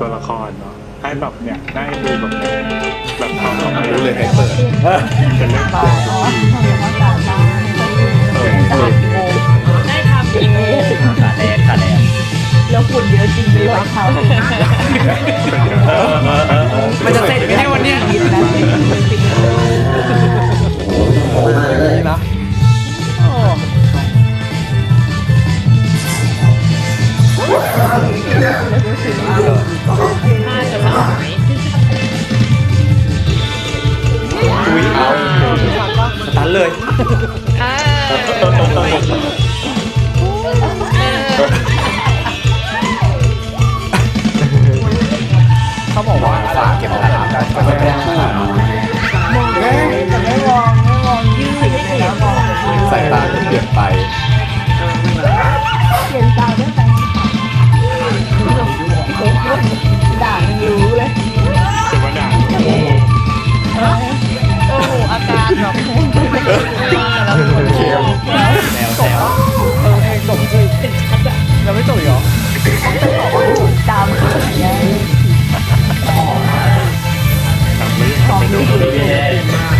ตัวละครเนาะให้แบบเนี่ยได้ดูแบบเนี้ยแบบเขาเขาไม่รู้เลยใครเปิดเป็นเรื่องอ๋อเกี่ยวกับทำไมเขาจ่ายมาเออจ่ายโอ้ได้ทำเองขาแดงขาแดงแล้วฝุ่นเยอะจริงเลยเขา เลยอ่าเขาบอกว่าฝากเก็บหลักฐานได้ก็ไม่ได้คู่แต่ไม่มองไม่มองยืดเลยนะมองสายตาเปลี่ยนไปเปลี่ยนตาด้วยกันด่ามันรู้เลยแต่ว่าด่าโอ้โหอาการแบบ แนวแนวเออเพลงจบคือเยังไม่จบอีกเหรอตามเขาไงทำไม่ทำไม่ดูเลย